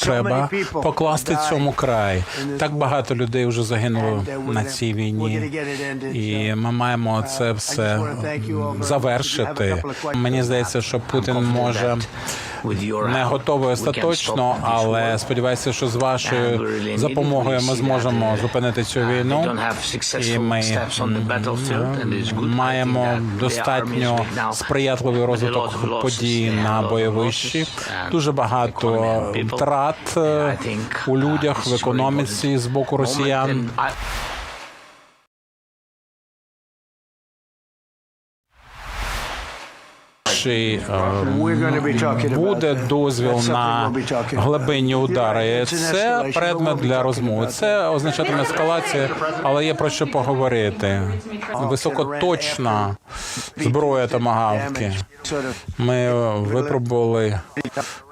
треба покласти цьому край. Так багато людей вже загинуло на цій війні, і ми маємо це все завершити. Мені здається, що Путін може не готовий остаточно, але сподіваюся, що з вашою допомогою ми зможемо зупинити цю війну. І ми маємо достатньо сприятливий розвиток подій на бойовищі. Дуже багато втрат е, у людях в економіці з боку росіян. Чи е, буде дозвіл на глибинні удари? Це предмет для розмови. Це означатиме ескалація, але є про що поговорити. Високоточна зброя томагавки. Ми випробували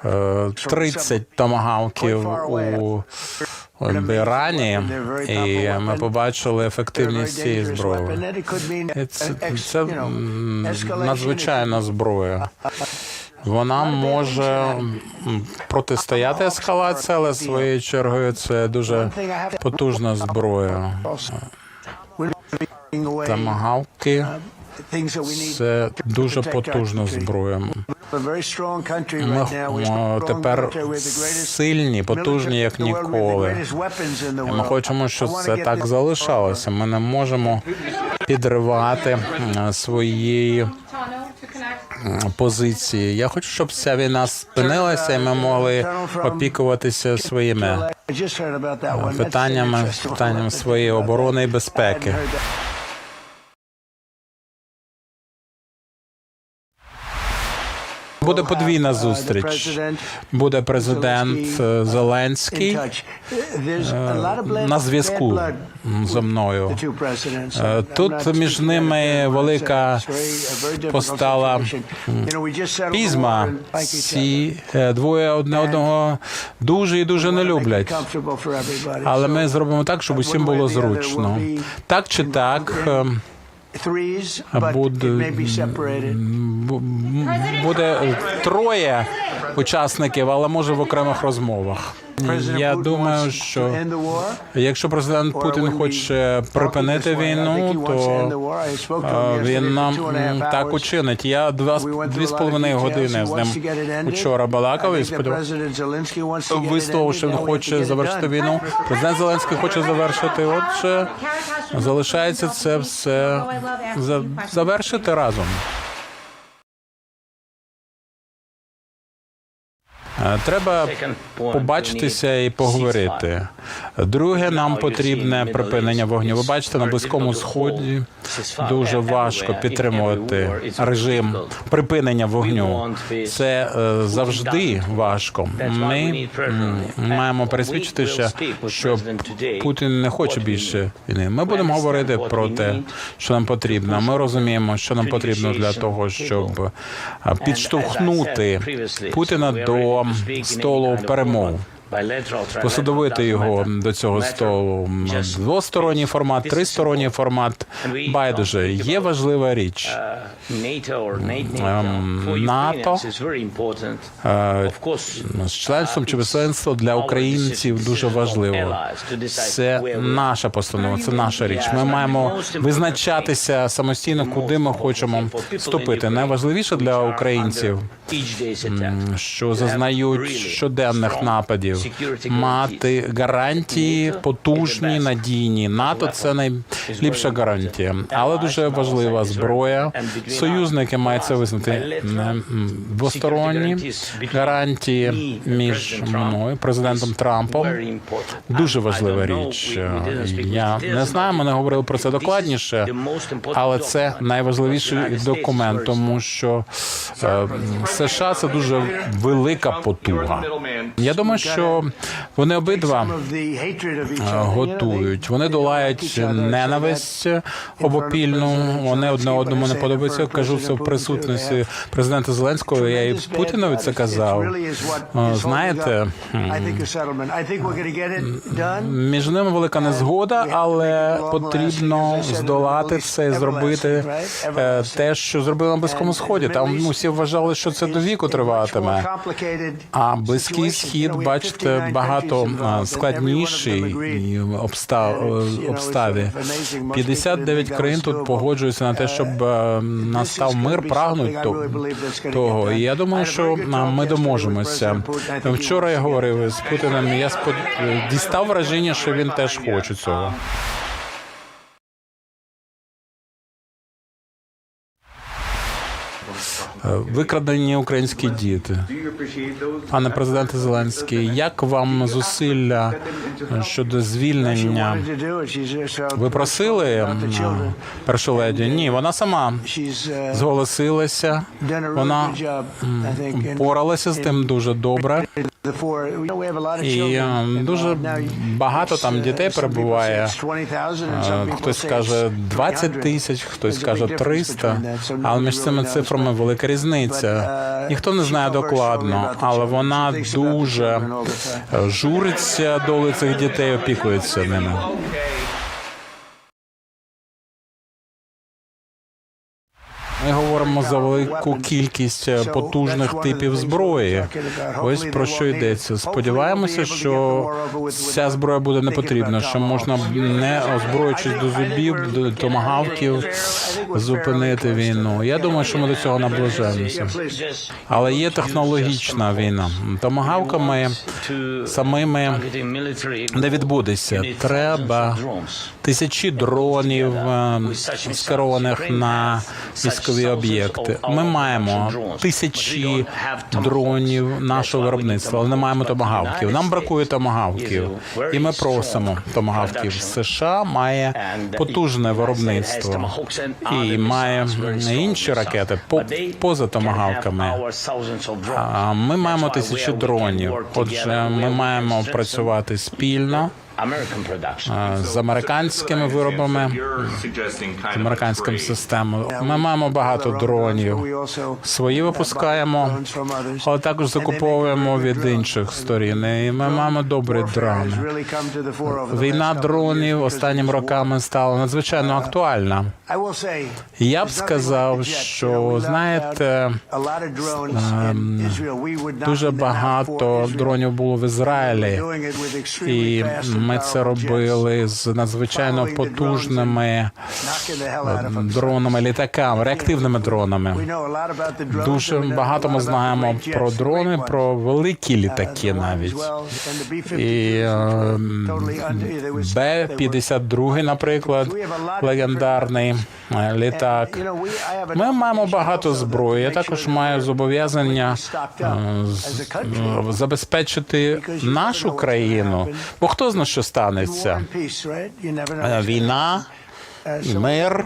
е, 30 томагавків у в Ірані, і ми побачили ефективність цієї зброї. І Це, це надзвичайна зброя. Вона може протистояти ескалації, але своєю чергою це дуже потужна зброя. Тамагавки це дуже потужна зброя. Ми тепер сильні, потужні як ніколи. Ми хочемо, щоб це так залишалося. Ми не можемо підривати м, своєї позиції. Я хочу, щоб ця війна спинилася, і ми могли опікуватися своїми питаннями, питаннями своєї оборони і безпеки. Буде подвійна зустріч. Буде президент е, Зеленський на зв'язку зі мною. Е, Тут між ними велика постала пізма. Ці е, двоє одне одного дуже і дуже не люблять. Але ми зробимо так, щоб усім було зручно. Так чи так. Буде, бу- буде троє учасників, але може в окремих розмовах. Я думаю, що якщо президент Путін хоче припинити війну, то е, він нам так учинить. Я два з- дві з половиною години з ним вчора балакав і сподіваюся, висловив, що він хоче завершити війну. Президент Зеленський хоче завершити. Отже, залишається це все завершити разом. Треба побачитися і поговорити. Друге, нам потрібне припинення вогню. Ви бачите, на близькому сході дуже важко підтримувати режим припинення вогню. Це е, завжди важко. Ми маємо пересвідчитися, що Путін не хоче більше війни. Ми будемо говорити про те, що нам потрібно. Ми розуміємо, що нам потрібно для того, щоб е, підштовхнути Путіна до столу перемов. Посадовити його до цього столу двосторонній формат, тристоронній формат. Байдуже є важлива річ. Ем, НАТО Е, З членством чи без для українців дуже важливо. Це наша постанова, це наша річ. Ми маємо визначатися самостійно, куди ми хочемо вступити. Найважливіше для українців, що зазнають щоденних нападів, мати гарантії потужні, надійні. НАТО це найліпша гарантія, але дуже важлива зброя. Союзники мають це визнати. двосторонні гарантії між мною, президентом Трампом. Дуже важлива річ. Я не знаю, ми не говорили про це докладніше, але це найважливіший документ, тому що е, США це дуже велика потуга. Я думаю, що вони обидва е, готують. Вони долають ненависть обопільну. Вони одне одному не подобаються. Кажу це в присутності президента Зеленського. Я і Путінові це казав. Е, Знаєте, між ними велика незгода, але потрібно здолати це і зробити е, те, що зробили на близькому сході. Там всі вважали, що це до віку триватиме. А близький схід, бачите, світ е, багато складніші складніший і обстав, е, 59 країн тут погоджуються на те, щоб е, настав мир, прагнуть того. І я думаю, що ми доможемося. Вчора я говорив з Путіним. Я спод... дістав враження, що він теж хоче цього. Викрадені українські діти. Пане президенте Зеленський, як вам зусилля щодо звільнення? Ви просили першу леді? Ні, вона сама зголосилася. Вона поралася з тим дуже добре. І е, дуже багато там дітей перебуває. Е, Хтось каже 20 тисяч, хтось каже 300, але між цими цифрами велика різниця. Ніхто не знає докладно, але вона дуже журиться доли цих дітей, опікується ними. Говоримо за велику кількість е, потужних типів зброї. Ось про що йдеться. Сподіваємося, що ця зброя буде не потрібна, що можна не озброюючись до зубів, до томагавків, зупинити війну. Я думаю, що ми до цього наближаємося. Але є технологічна війна. Томагавками самими не відбудеться. Треба тисячі дронів е, скерованих на військові об'єкти. Ми маємо тисячі дронів нашого виробництва, але не маємо томагавків. Нам бракує томагавків, і ми просимо томагавків. США має потужне виробництво і має інші ракети по- поза томагавками. Ми маємо тисячі дронів. Отже, ми маємо працювати спільно з американськими виробами, з американським системою. Ми маємо багато дронів. Свої випускаємо, але також закуповуємо від інших сторін. І ми маємо добрі дрони. Війна дронів останніми роками стала надзвичайно актуальна. Я б сказав, що знаєте, ем, дуже багато дронів було в Ізраїлі, і ми це робили з надзвичайно потужними ем, дронами, літаками, реактивними дронами. Дуже багато ми знаємо про дрони, про великі літаки навіть. І ем, Б-52, наприклад, легендарний літак. Ми маємо багато зброї. Я також маю зобов'язання е, е, забезпечити нашу країну. Бо хто знає, що станеться? Е, Війна, мир,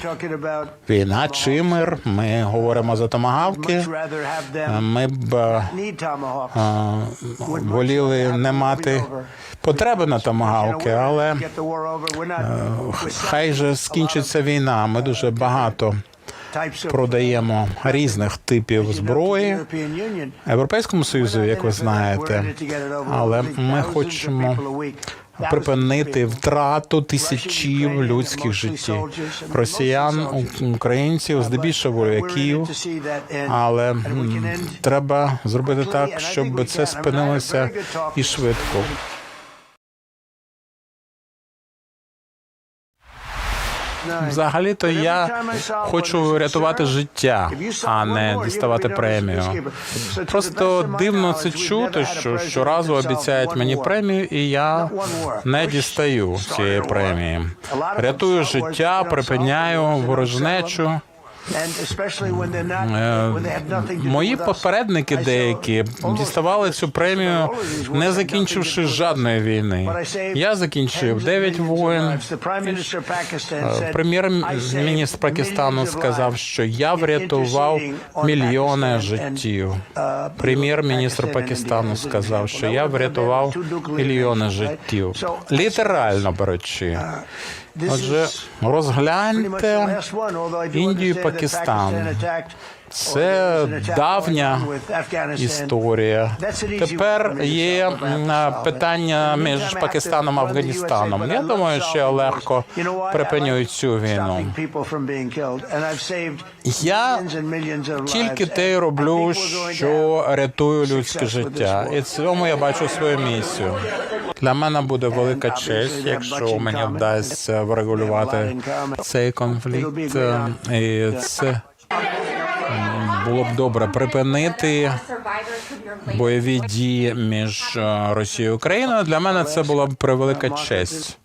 війна чи мир. Ми говоримо за томагавки. Е, Ми б е, е, воліли не мати потреби на томагавки, але хай же скінчиться війна. Ми дуже багато продаємо різних типів зброї Європейському Союзу, як ви знаєте, але ми хочемо припинити втрату тисячів людських життів росіян, українців, здебільшого вояків. Але треба зробити так, щоб це спинилося і швидко. Взагалі-то я хочу рятувати життя, а не діставати премію. Просто дивно це чути, що щоразу обіцяють мені премію, і я не дістаю цієї премії. Рятую життя, припиняю ворожнечу. Е, Мої попередники деякі діставали цю премію, не закінчивши жодної війни. Я закінчив 9 воєн. Е, Прем'єр-міністр Пакистану сказав, що я врятував мільйони життів. Прем'єр-міністр Пакистану сказав, що я врятував мільйони життів. Літерально беручи. Отже, розгляньте Індію і Пакистан. Це давня історія. Тепер є питання між Пакистаном і Афганістаном. Я думаю, що легко припинюють цю війну. Я тільки те й роблю, що рятую людське життя, і цьому я бачу свою місію. Для мене буде велика честь, якщо мені вдасться врегулювати цей конфлікт. е, І це було б добре припинити бойові дії між е, Росією і Україною. Для мене це була б превелика честь.